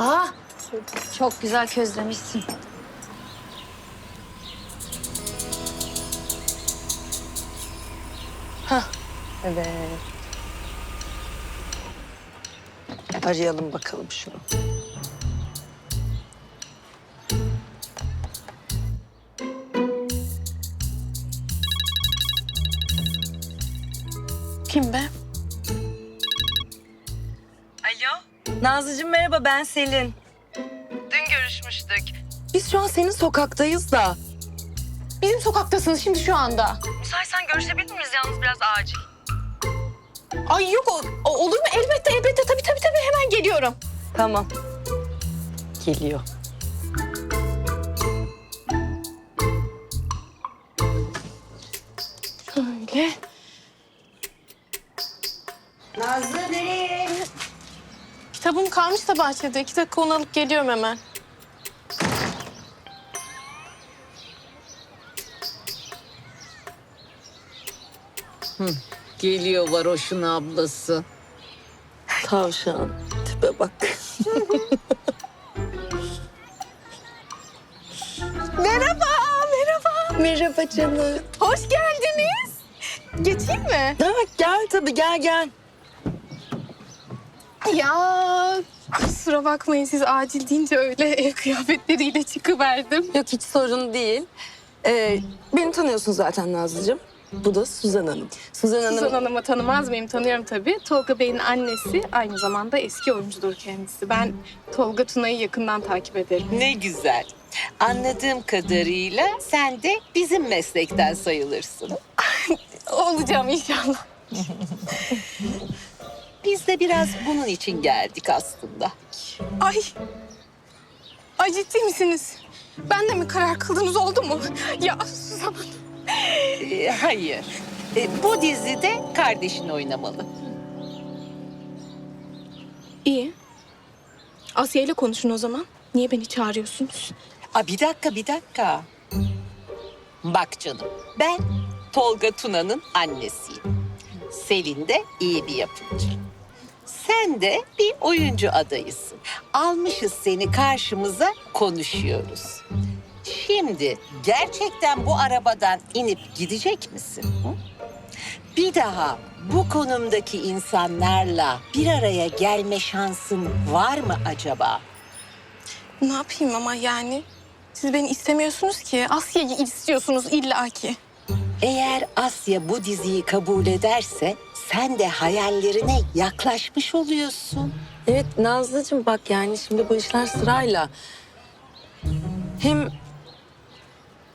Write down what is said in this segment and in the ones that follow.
Ah, çok güzel közlemişsin. Evet. Arayalım bakalım şunu. Kim be? Nazlıcığım merhaba ben Selin. Dün görüşmüştük. Biz şu an senin sokaktayız da. Bizim sokaktasınız şimdi şu anda. Müsaitsen görüşebilir miyiz yalnız biraz acil? Ay yok o, o- olur mu? Elbette elbette tabii tabii tabii hemen geliyorum. Tamam. Geliyor. Öyle. Kitabım kalmış da bahçede. İki dakika onu alıp geliyorum hemen. Geliyor varoşun ablası. Tavşan. Tipe bak. Merhaba, merhaba. merhaba canım. Hoş geldiniz. Geçeyim mi? Ha, gel tabii gel gel. Ya kusura bakmayın siz acil deyince öyle ev kıyafetleriyle çıkıverdim. Yok hiç sorun değil. Ee, beni tanıyorsun zaten Nazlıcığım. Bu da Suzan Hanım. Suzan Hanım Suzan Hanım'ı tanımaz mıyım? Tanıyorum tabii. Tolga Bey'in annesi aynı zamanda eski oyuncudur kendisi. Ben Tolga Tuna'yı yakından takip ederim. Ne güzel. Anladığım kadarıyla sen de bizim meslekten sayılırsın. Olacağım inşallah. Biz de biraz bunun için geldik aslında. Ay. Ay ciddi misiniz? Ben de mi karar kıldınız oldu mu? Ya Suzan. Ee, hayır. Ee, bu dizide kardeşin oynamalı. İyi. Asya ile konuşun o zaman. Niye beni çağırıyorsunuz? Aa, bir dakika, bir dakika. Bak canım, ben Tolga Tuna'nın annesiyim. Selin de iyi bir yapımcı. Sen de bir oyuncu adayısın. Almışız seni karşımıza konuşuyoruz. Şimdi gerçekten bu arabadan inip gidecek misin? hı? Bir daha bu konumdaki insanlarla bir araya gelme şansın var mı acaba? Ne yapayım ama yani? Siz beni istemiyorsunuz ki. Asya'yı istiyorsunuz illaki. Eğer Asya bu diziyi kabul ederse sen de hayallerine yaklaşmış oluyorsun. Evet Nazlıcığım bak yani şimdi bu işler sırayla. Hem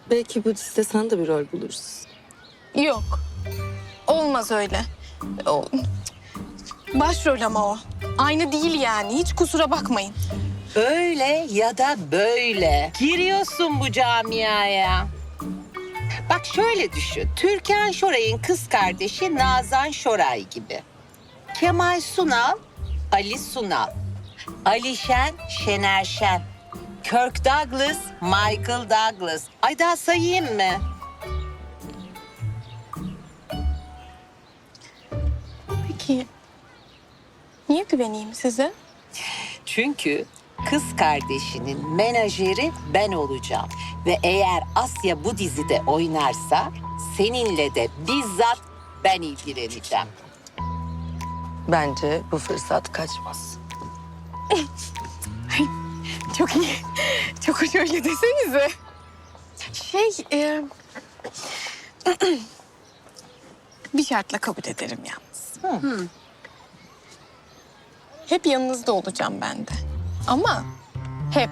belki bu dizide sana da bir rol buluruz. Yok. Olmaz öyle. O... Başrol ama o. Aynı değil yani. Hiç kusura bakmayın. Öyle ya da böyle giriyorsun bu camiaya. Bak şöyle düşün. Türkan Şoray'ın kız kardeşi Nazan Şoray gibi. Kemal Sunal, Ali Sunal. Alişen, Şener Şen. Kirk Douglas, Michael Douglas. Ay daha sayayım mı? Peki niye güveneyim size? Çünkü kız kardeşinin menajeri ben olacağım. Ve eğer Asya bu dizide oynarsa seninle de bizzat ben ilgileneceğim. Bence bu fırsat kaçmaz. Çok iyi. Çok hoş öyle desenize. Şey... E... bir şartla kabul ederim yalnız. Hı. Hep yanınızda olacağım ben de. Ama hep.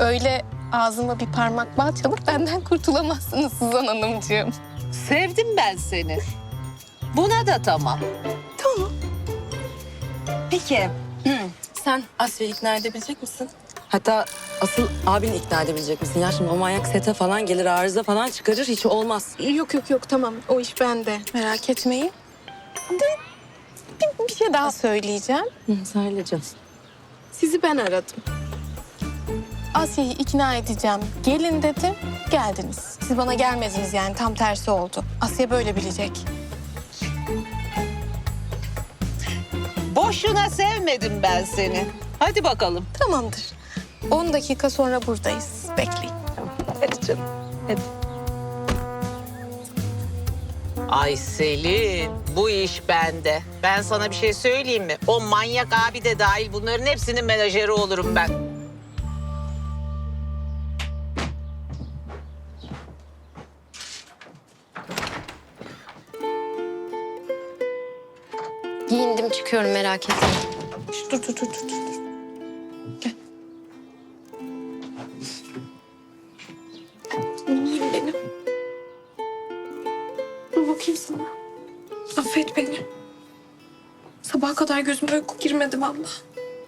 Öyle ağzıma bir parmak bal çalıp benden kurtulamazsınız Suzan Hanımcığım. Sevdim ben seni. Buna da tamam. Tamam. Peki sen Asya'yı ikna edebilecek misin? Hatta asıl abini ikna edebilecek misin? Ya şimdi o manyak sete falan gelir arıza falan çıkarır hiç olmaz. Yok yok yok tamam o iş bende merak etmeyin. De bir, bir şey daha söyleyeceğim. Hı, söyle canım. Sizi ben aradım. Asya'yı ikna edeceğim. Gelin dedim, geldiniz. Siz bana gelmediniz yani tam tersi oldu. Asya böyle bilecek. Boşuna sevmedim ben seni. Hadi bakalım. Tamamdır. 10 dakika sonra buradayız. Bekleyin. Hadi canım. Hadi. Ay Selin, bu iş bende. Ben sana bir şey söyleyeyim mi? O manyak abi de dahil bunların hepsinin menajeri olurum ben. Giyindim çıkıyorum merak etme. Dur dur dur dur. dur. Affet beni. Sabaha kadar gözüme uyku girmedi valla.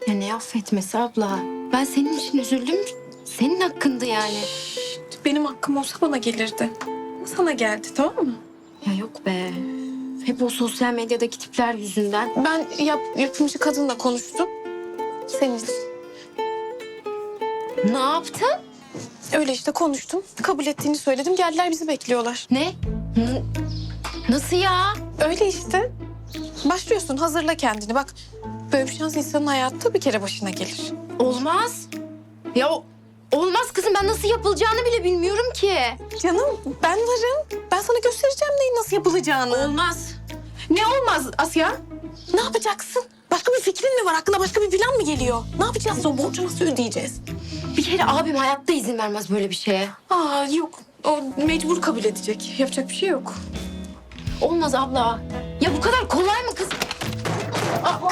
Ya ne affetmesi abla. Ben senin için üzüldüm. Senin hakkındı yani. Benim hakkım olsa bana gelirdi. Sana geldi tamam mı? Ya yok be. Hep o sosyal medyadaki tipler yüzünden. Ben yap, yapımcı kadınla konuştum. Senin. Ne yaptın? Öyle işte konuştum. Kabul ettiğini söyledim. Geldiler bizi bekliyorlar. Ne? N- nasıl ya? Öyle işte. Başlıyorsun hazırla kendini. Bak böyle bir şans insanın hayatta bir kere başına gelir. Olmaz. Ya olmaz kızım ben nasıl yapılacağını bile bilmiyorum ki. Canım ben varım. Ben sana göstereceğim neyin nasıl yapılacağını. Olmaz. Ne olmaz Asya? Ne yapacaksın? Başka bir fikrin mi var? Aklına başka bir plan mı geliyor? Ne yapacağız? O borcu nasıl ödeyeceğiz? Bir kere abim hayatta izin vermez böyle bir şeye. Aa yok. O mecbur kabul edecek. Yapacak bir şey yok. Olmaz abla. Ya bu kadar kolay mı kız?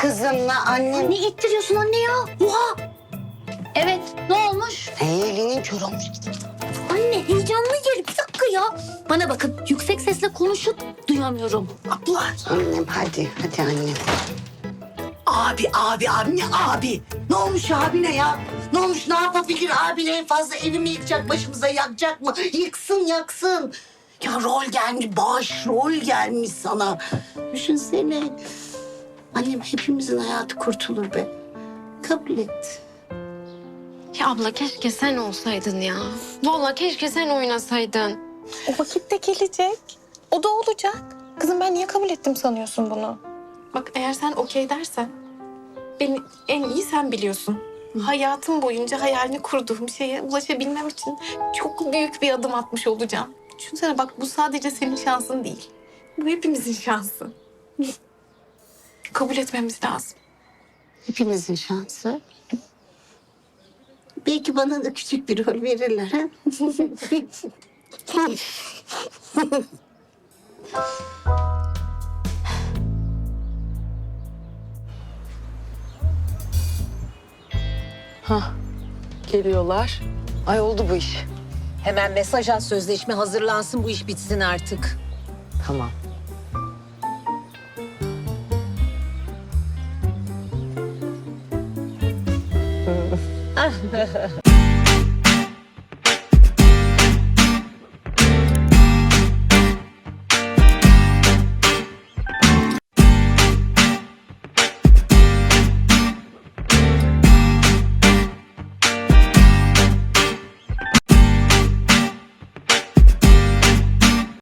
Kızımla annem Ne ittiriyorsun anne ya? Oha! Evet, ne olmuş? elinin kör olmuş. Anne heyecanlı gel bir dakika ya. Bana bakın yüksek sesle konuşup duyamıyorum. Abla. Annem hadi hadi annem. Abi, abi, abi ne abi? Ne olmuş abine ya? Ne olmuş, ne yapabilir abine en fazla evimi yıkacak, başımıza yakacak mı? Yıksın, yaksın. Ya rol gelmiş, baş rol gelmiş sana. Düşünsene. Annem hepimizin hayatı kurtulur be. Kabul et. Ya abla keşke sen olsaydın ya. Vallahi keşke sen oynasaydın. O vakit de gelecek. O da olacak. Kızım ben niye kabul ettim sanıyorsun bunu? Bak eğer sen okey dersen beni en iyi sen biliyorsun. Hayatım boyunca hayalini kurduğum şeye ulaşabilmem için çok büyük bir adım atmış olacağım. Düşünsene bak bu sadece senin şansın değil. Bu hepimizin şansı. Kabul etmemiz lazım. Hepimizin şansı. Belki bana da küçük bir rol verirler. Ha? Hah. Geliyorlar. Ay oldu bu iş. Hemen mesaj at sözleşme hazırlansın bu iş bitsin artık. Tamam.